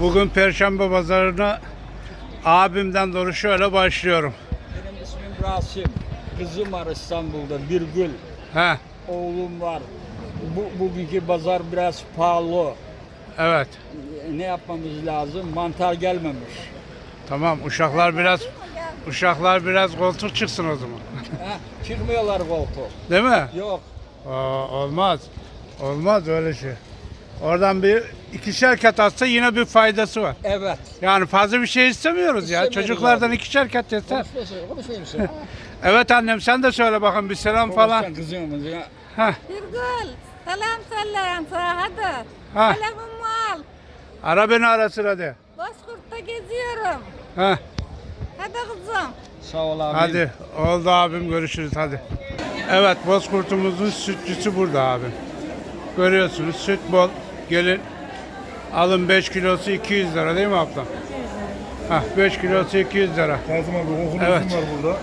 Bugün Perşembe pazarına abimden doğru şöyle başlıyorum. Benim ismim Rasim. Kızım var İstanbul'da Birgül. He, Oğlum var. Bu, bugünkü pazar biraz pahalı. evet. Ne yapmamız lazım? Mantar gelmemiş. Tamam, uşaklar biraz uşaklar biraz koltuk çıksın o zaman. Ha, çıkmıyorlar koltuğu. Değil mi? Yok. Aa, olmaz. Olmaz öyle şey. Oradan bir ikişer kat atsa yine bir faydası var. Evet. Yani fazla bir şey istemiyoruz ya. İstemiyoruz Çocuklardan abi. ikişer kat yeter. Konuşmayın sen. Evet annem sen de söyle bakın bir selam falan. Kızımız ya. Heh, Birgül, selam selam sana hadi. Ha. Selamımı al. ara beni ara sıra de. Bozkurt'ta geziyorum. Heh, Hadi kızım. Sağ ol abi. hadi oldu abim görüşürüz hadi. Evet Bozkurt'umuzun sütçüsü burada abim. Görüyorsunuz süt bol. Gelin alın 5 kilosu 200 lira değil mi abla? Hah 5 kilosu 200 lira. Kazım abi kokulu Evet. üzüm var burada.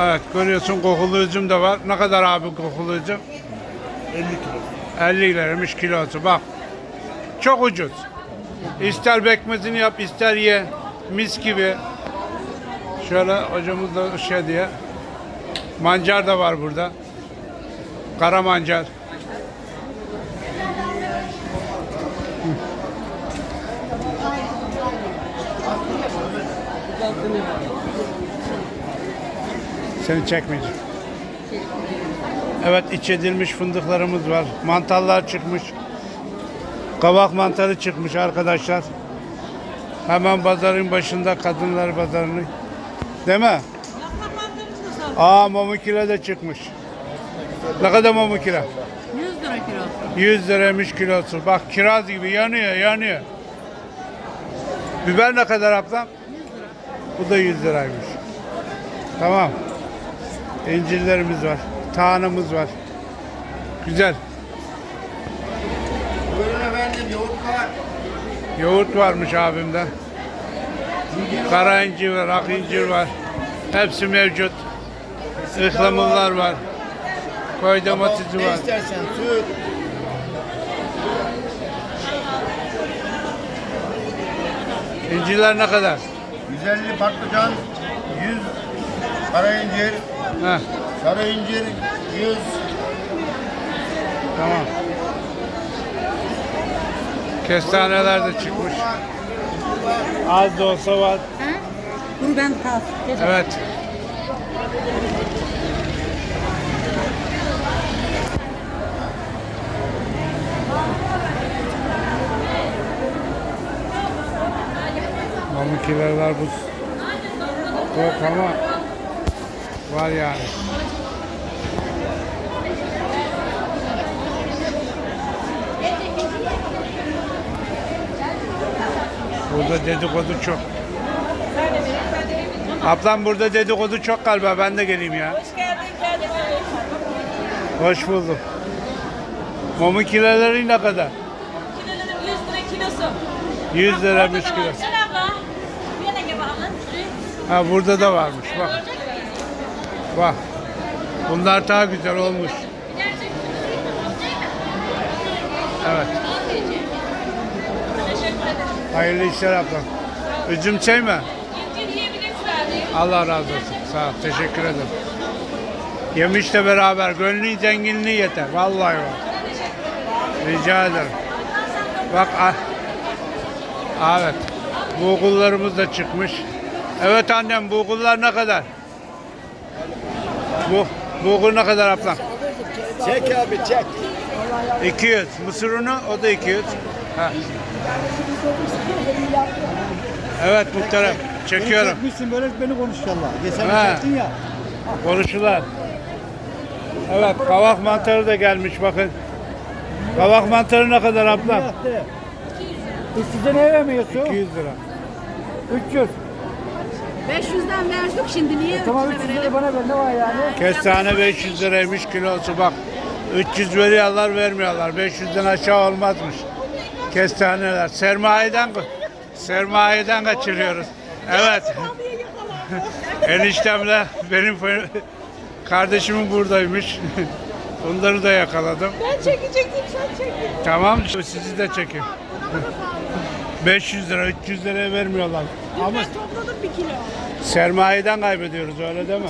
Evet görüyorsun kokulu üzüm de var. Ne kadar abi kokulu üzüm? 50 kilo. 50 liraymış kilosu bak. Çok ucuz. İster bekmezini yap ister ye. Mis gibi. Şöyle hocamız da şey diye. Mancar da var burada. Kara mancar. Seni çekmeyeceğim. Evet iç edilmiş fındıklarımız var. Mantarlar çıkmış. Kabak mantarı çıkmış arkadaşlar. Hemen pazarın başında kadınlar pazarını. Değil mi? Aa mamukile de çıkmış. Ne kadar mamukile? 100 lira kilo. 100 liraymış kilosu. Bak kiraz gibi yanıyor yanıyor. Biber ne kadar ablam? Bu da 100 liraymış. Tamam. İncirlerimiz var. Tahanımız var. Güzel. Buyurun efendim yoğurt var. Yoğurt varmış abimde. Kara incir var, ak incir var. Hepsi mevcut. Ihlamurlar var. Koy domatesi Ne var. istersen süt. İncirler ne kadar? 150 patlıcan. 100 kara incir. Heh, Sarı incir. 100. tamam. Kestaneler de çıkmış. Az da olsa var. Dur ben kal. Evet. Mamukiler var bu. Yok ama var yani. Burada dedikodu çok. Ablam burada dedikodu çok galiba. Ben de geleyim ya. Hoş geldin Bey. Hoş bulduk. Mumu kiloları ne kadar? Kilolarım 100 lira kilosu. 100 liramış Ortada kilo. Ha burada da varmış bak. Bak. Bunlar daha güzel olmuş. Evet. Hayırlı işler ablam. Üzüm çay mı? Allah razı olsun. Sağ ol. Teşekkür ederim. Yemişle beraber gönlün zenginliği yeter. Vallahi bak. Rica ederim. Bak ah. Evet. Bulgurlarımız da çıkmış. Evet annem bulgurlar ne kadar? Bu bulgur ne kadar ablam? Çek abi çek. 200. Mısır unu o da 200. Ha. Evet muhterem. Çekiyorum. Çekmişsin böyle beni konuş inşallah. Geçen Ha. çektin ya. Konuşular. Evet kavak mantarı da gelmiş bakın. Kavak mantarı ne kadar ablam? Yaptı. 300'e ne vermiyorsun? 200 lira. 300. 500'den verdik şimdi niye Tamam 300'e 300 verelim? lira bana ver ne var yani? Kestane 500 liraymış kilosu bak. 300 veriyorlar vermiyorlar. 500'den aşağı olmazmış. Kestaneler. Sermayeden sermayeden kaçırıyoruz. Evet. Eniştemle benim kardeşimin buradaymış. Onları da yakaladım. Ben çekecektim sen çek. Tamam sizi de çekeyim. 500 lira, 300 liraya vermiyorlar. Ama Ben topladım bir kilo. sermayeden kaybediyoruz öyle değil mi?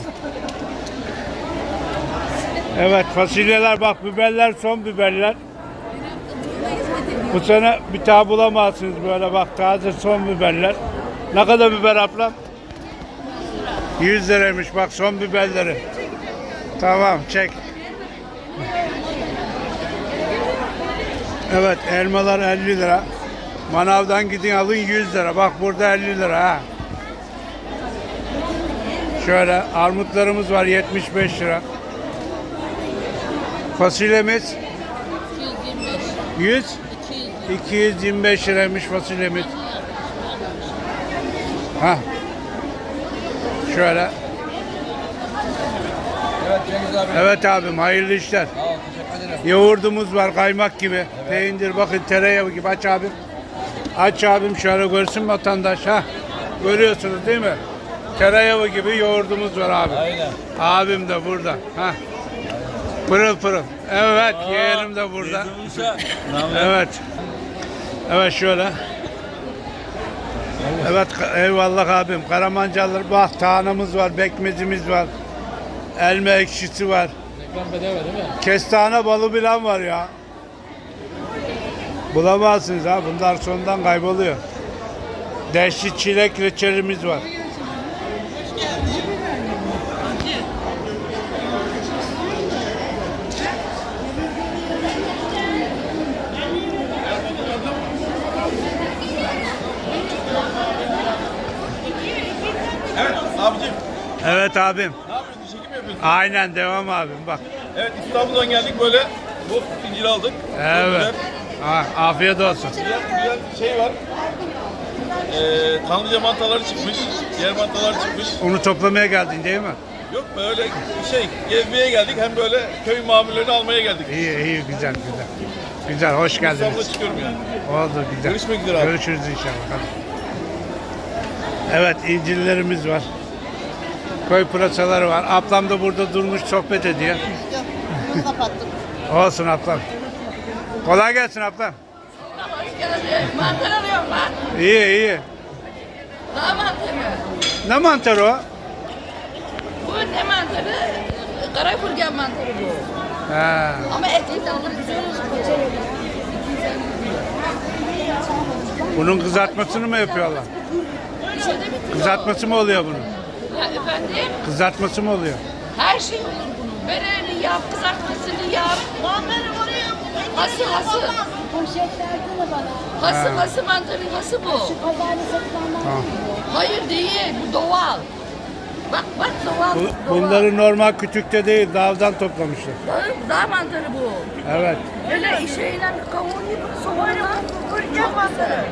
Evet fasulyeler bak biberler son biberler. Bu sene bir daha bulamazsınız böyle bak taze son biberler. Ne kadar biber ablam? 100 liraymış bak son biberleri. Tamam çek. Evet elmalar 50 lira. Manavdan gidin alın 100 lira. Bak burada 50 lira ha. Şöyle armutlarımız var 75 lira. Fasulyemiz 100 225 liraymış fasulyemiz. Ha. Şöyle. Evet Cengiz abi. Evet abim hayırlı işler. Sağ ol teşekkür ederim. Yoğurdumuz var kaymak gibi. Peynir bakın tereyağı gibi aç abim. Aç abim şöyle görsün vatandaş ha. Görüyorsunuz değil mi? Tereyağı gibi yoğurdumuz var abi. Aynen. Abim de burada. Ha. Pırıl pırıl. Evet yeğenim de burada. Evet. Evet şöyle. Evet eyvallah abim. Karamancalar bak tahanamız var, bekmezimiz var. Elma ekşisi var. Kestane balı bilen var ya. Bulamazsınız ha. Bunlar sondan kayboluyor. Deşli çilek reçelimiz var. Evet abicim Evet abim. ne yapıyorsun? Çekim yapıyorsun? Aynen devam abim bak. Evet İstanbul'dan geldik böyle bu zincir aldık. Çok Evet. Güzel, Ha, afiyet olsun. güzel, güzel şey var. Ee, kanlıca mantaları çıkmış. Diğer mantalar çıkmış. Onu toplamaya geldin değil mi? Yok böyle şey gezmeye geldik hem böyle köy mamullerini almaya geldik. İyi iyi güzel güzel. Güzel hoş İstanbul'a geldiniz. çıkıyorum yani. Oldu güzel. Görüşmek üzere abi. Görüşürüz inşallah. Hadi. Evet incirlerimiz var. Köy pırasaları var. Ablam da burada durmuş sohbet ediyor. Olsun ablam. Kolay gelsin ablam. Mantar alıyorum ben. İyi iyi. Daha mantarı. Ne mantarı o? Bu ne mantarı? Karaburgen mantarı bu. Ha. Ama tadı güzel olur. Bunun kızartmasını mı yapıyorlar? Şöyle bir. Kızartması mı oluyor bunun? Ya efendim Kızartması mı oluyor? her şey olur bunun. Böreğini yap, kızartmasını yap. Mantarı Hası hası. Poşetlerde de bana. Hası hası mantarın hası bu. Pazarda satılanlar Tamam. Hayır değil, bu doğal. Bak bak doğal. Bu, doğal. bunları normal kütükte değil dağdan toplamışlar. Dağ, dağ mantarı bu. Evet. Öyle şeyle kavun gibi soğanla kırken mantarı.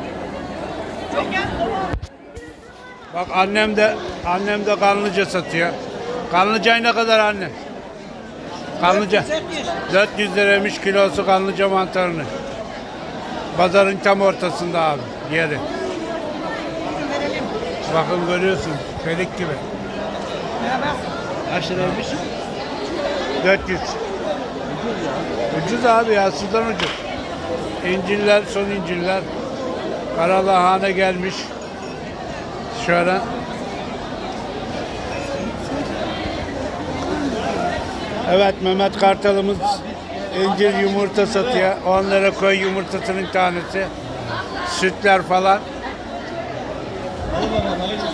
Bak annem de annem de kanlıca satıyor. Kanlıcayı ne kadar anne? Kanlıca. 400 liraymış kilosu kanlıca mantarını. Pazarın tam ortasında abi yeri. Bakın görüyorsun pelik gibi. Kaç liraymış? 400. Ucuz abi ya sudan ucuz. İncirler son incirler. Karalahane gelmiş. Şöyle. Evet Mehmet Kartalımız incir yumurta satıyor. 10 lira koy yumurtasının tanesi. Sütler falan.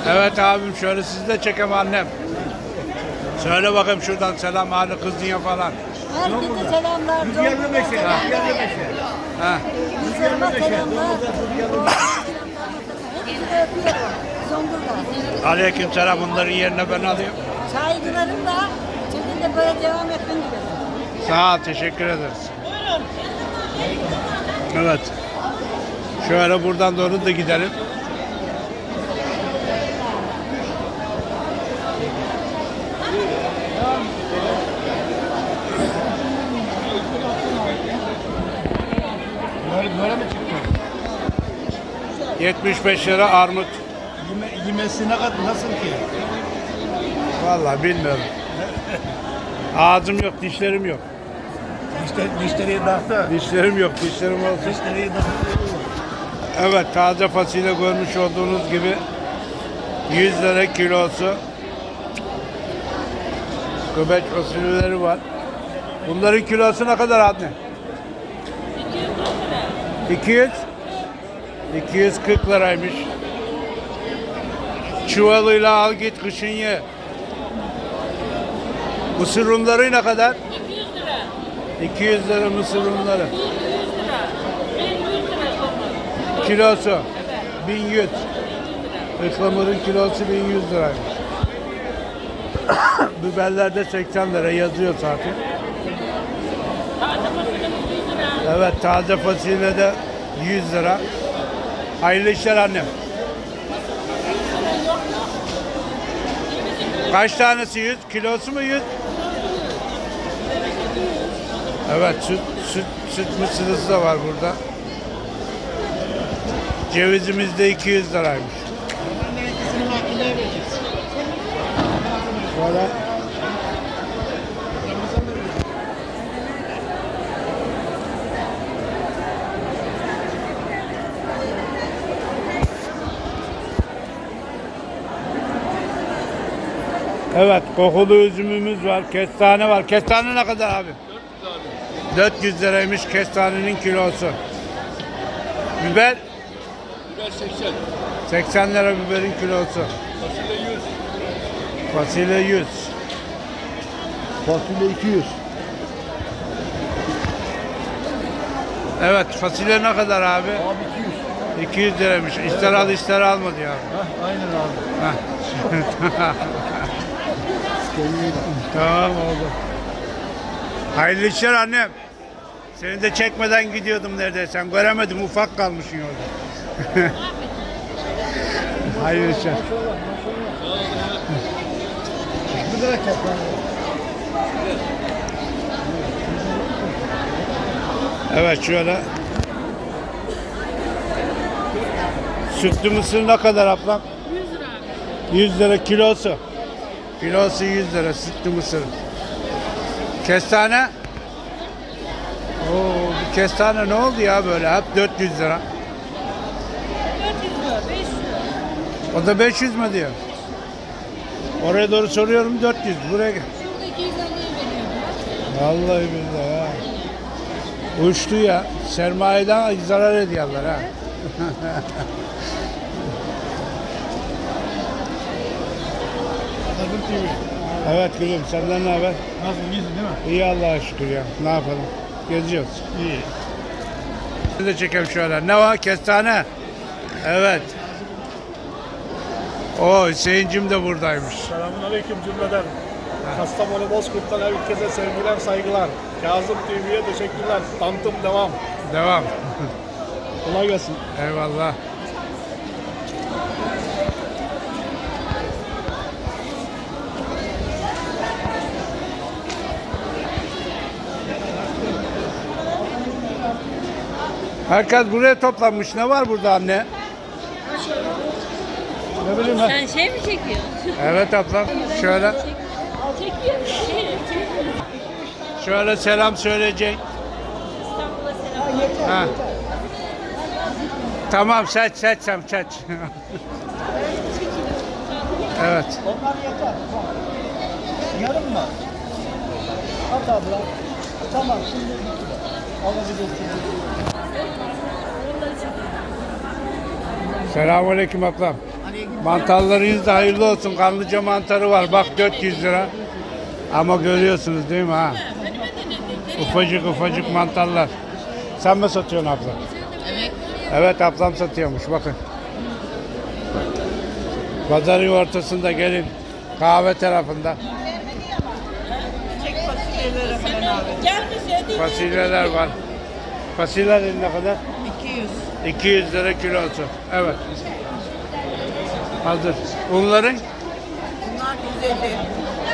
Evet abim şöyle sizi de çekem annem. Söyle bakayım şuradan selam hadi kızına falan. Herkese selamlar. 125 Ha. Kızlarıma selamlar. Hepsini öpüyorum. Zonguldak. Aleyküm selam bunların yerine ben alayım. Saygılarım da sizin de böyle devam etmen gibi. Sağ ol, teşekkür ederiz. Evet. Şöyle buradan doğru da gidelim. Böyle, böyle mi çıktı? 75 lira armut. Yeme, yemesi ne kadar nasıl ki? Vallahi bilmiyorum. Ağzım yok, dişlerim yok. Dişler, dişleri dağıttı. Dişlerim yok, dişlerim olsun. Dişleri dağıttı. Evet taze fasulye görmüş olduğunuz gibi 100 lira kilosu. Göbek fasulyeleri var. Bunların kilosu ne kadar anne? 200 240 liraymış. Çuvalıyla al git kışın ye. Mısır unları ne kadar? 200 lira. 200 lira mısır unları. 100 lira. 1100 lira. Kilosu 1100. Ihlamurun kilosu 1100 liraymış. Biberler de 80 lira yazıyor zaten. Taze fasulyemiz 100 lira. Evet taze fasulye de 100 lira. Hayırlı işler annem. Kaç tanesi 100? Kilosu mu 100? Evet süt, süt, süt mısırısı da var burada. Cevizimiz de 200 liraymış. Şöyle. Evet kokulu üzümümüz var. Kestane var. Kestane ne kadar abi? 400 liraymış kestanenin kilosu. Biber Biber 80. 80 lira biberin kilosu. Fasulye 100. Fasulye 100. Fasulye 200. Evet fasulye ne kadar abi? Abi 200. 200 liraymış. İster al ister alma diyor abi. Hah, aynen abi. Heh. tamam oldu. Hayırlı işler annem. Seni de çekmeden gidiyordum neredeyse. Göremedim ufak kalmışsın orada. Hayırlı işler. Evet şöyle. Sütlü mısır ne kadar ablam? 100 lira. 100 lira kilosu. Kilosu 100 lira sütlü mısır. Kestane? Oo, bu kestane ne oldu ya böyle? Hep 400 lira. 400 lira. 500 lira. O da 500 mü diyor? Oraya doğru soruyorum 400. Buraya gel. Şurada 250 veriyor. Vallahi billahi ha. Uçtu ya. Sermayeden zarar ediyorlar ha. Evet gülüm senden ne haber? Nasıl iyisin değil mi? İyi Allah'a şükür ya. Ne yapalım? Geziyoruz. İyi. Bir de çekelim şöyle. Ne var? Kestane. Evet. O Hüseyin'cim de buradaymış. Selamun aleyküm cümleden. Kastamonu Bozkurt'tan herkese sevgiler saygılar. Kazım TV'ye teşekkürler. Tantım devam. Devam. Kolay gelsin. Eyvallah. Herkes buraya toplanmış. Ne var burada anne? Ne bileyim ben. Sen şey mi çekiyorsun? Evet ablam. Şöyle Çekiyorum. Şöyle selam söyleyecek. İstanbul'a selam. Ha. Tamam seç seç sen seç. evet. Onlar yeter. Yarım mı? At abla. Tamam şimdi. Alabilirsin. Selamünaleyküm ablam. Mantarlarınız da hayırlı olsun. Kanlıca mantarı var. Bak 400 lira. Ama görüyorsunuz değil mi ha? Ufacık ufacık mantarlar. Sen mi satıyorsun abla? Evet. Evet ablam satıyormuş bakın. Pazarın ortasında gelin. Kahve tarafında. Fasulyeler var. Fasulyeler ne kadar? 200. 200 lira kilosu. Evet. Hazır. Bunların? Bunlar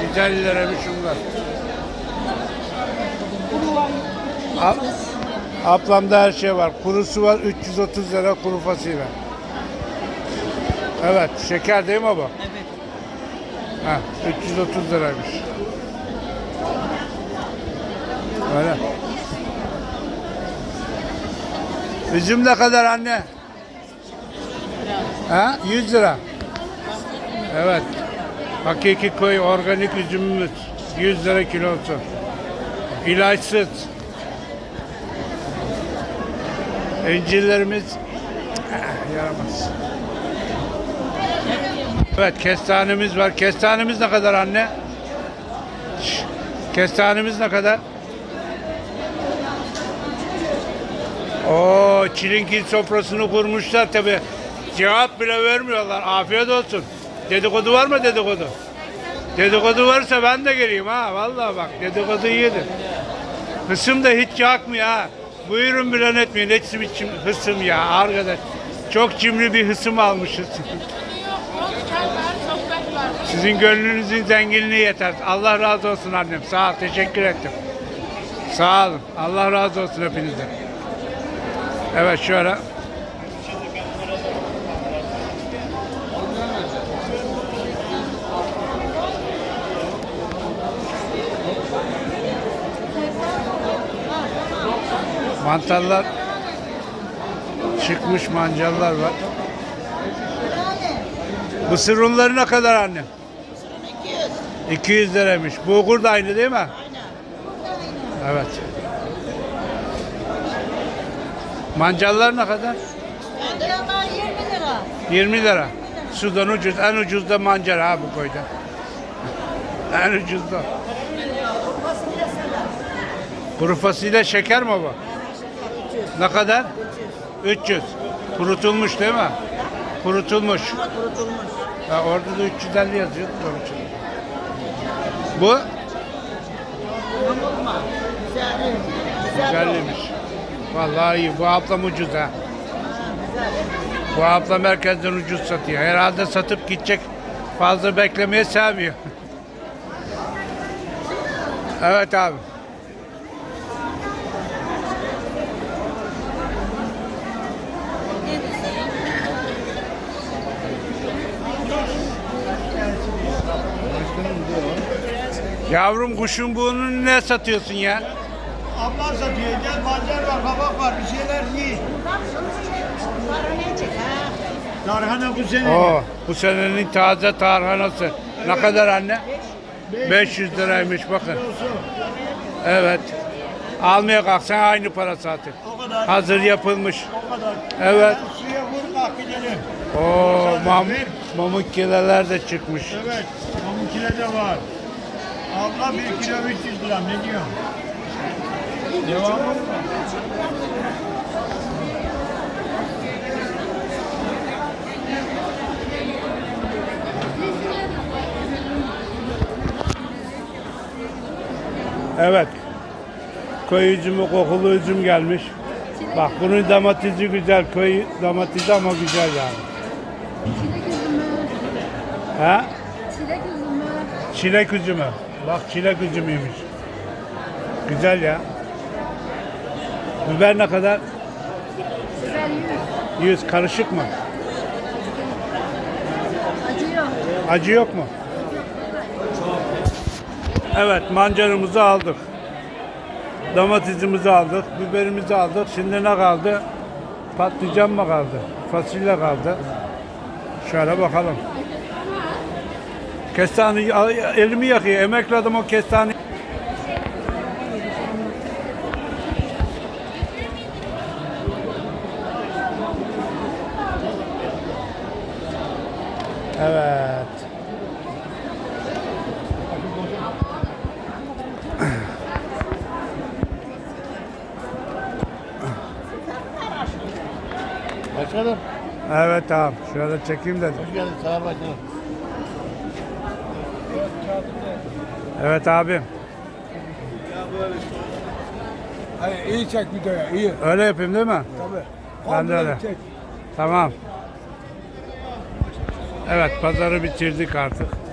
150. 150 liraymış bunlar. Ab- Ablamda her şey var. Kurusu var 330 lira kuru fasulye. Evet, şeker değil mi bu? Evet. Ha, 330 liraymış. Öyle. Üzüm ne kadar anne? Ha? 100 lira. Evet. Hakiki köy organik üzümümüz 100 lira kilosu. İlaçsız. İncirlerimiz eh, yaramaz. Evet kestanemiz var. Kestanemiz ne kadar anne? Kestanemiz ne kadar? Oo, çilingir sofrasını kurmuşlar tabi. Cevap bile vermiyorlar. Afiyet olsun. Dedikodu var mı dedikodu? Dedikodu varsa ben de geleyim ha. Vallahi bak dedikodu iyidir. Hısım da hiç yakmıyor ha. Buyurun bile etmeyin. Ne biçim hısım ya arkadaş. Çok cimri bir hısım almışız. Sizin gönlünüzün zenginliği yeter. Allah razı olsun annem. Sağ ol. Teşekkür ettim. Sağ olun. Allah razı olsun hepinizden. Evet şöyle. Mantarlar çıkmış mancallar var. Mısır unları ne kadar annem? 200. 200 liraymış. Bulgur da aynı değil mi? Aynen. Evet. Mancallar ne kadar? Mangallar 20 lira. 20 lira. Sudan ucuz. En ucuz da mancar ha bu koyda. En ucuz da. Kuru fasulye şeker mi bu? Ne kadar? 300. Kurutulmuş değil mi? Kurutulmuş. Kurutulmuş. Ha, orada da 350 yazıyor. İçin. Bu Güzel. güzelmiş. Vallahi iyi. Bu ablam ucuz ha. Bu ablam merkezden ucuz satıyor. Herhalde satıp gidecek. Fazla beklemeye sevmiyor. evet abi. Yavrum kuşun burnunu ne satıyorsun ya? Ablam satıyor. Gel pancar var, kabak var. Bir şeyler yiyin. Tarhana bu sene. Oo, bu senenin taze tarhanası. Ne kadar anne? 500 liraymış bakın. Evet. Almaya kalksan aynı para zaten. O kadar. Hazır yapılmış. O kadar. Evet. Ben suya vur kalk gidelim. Oo, mam mamukkileler de çıkmış. Evet. Pamukkile de var. Abla bir kilo 300 gram ne diyor? Devam? Evet. Köy üzümü, kokulu üzüm gelmiş. Bak bunun domatesi güzel. Köy domatesi ama güzel yani. Çilek üzümü, Ha? çilek üzümü, Çilek üzümü. Bak çilek üzümüymüş. Güzel ya. Biber ne kadar? biber 100, 100 karışık mı? acı yok. Acı yok mu? Evet mancarımızı aldık. Domatesimizi aldık, biberimizi aldık. Şimdi ne kaldı? Patlıcan mı kaldı? Fasulye kaldı. Şöyle bakalım. Kestane elimi yakıyor. Emekladım o kestane. Evet. Başkanım. Evet abi. Şöyle çekeyim dedim. Hoş geldin Sayın Başkanım. Evet abim. Hayır, iyi çek videoya, iyi. Öyle yapayım değil mi? Tabii. Ben de öyle. Çek. Tamam. Evet pazarı bitirdik artık.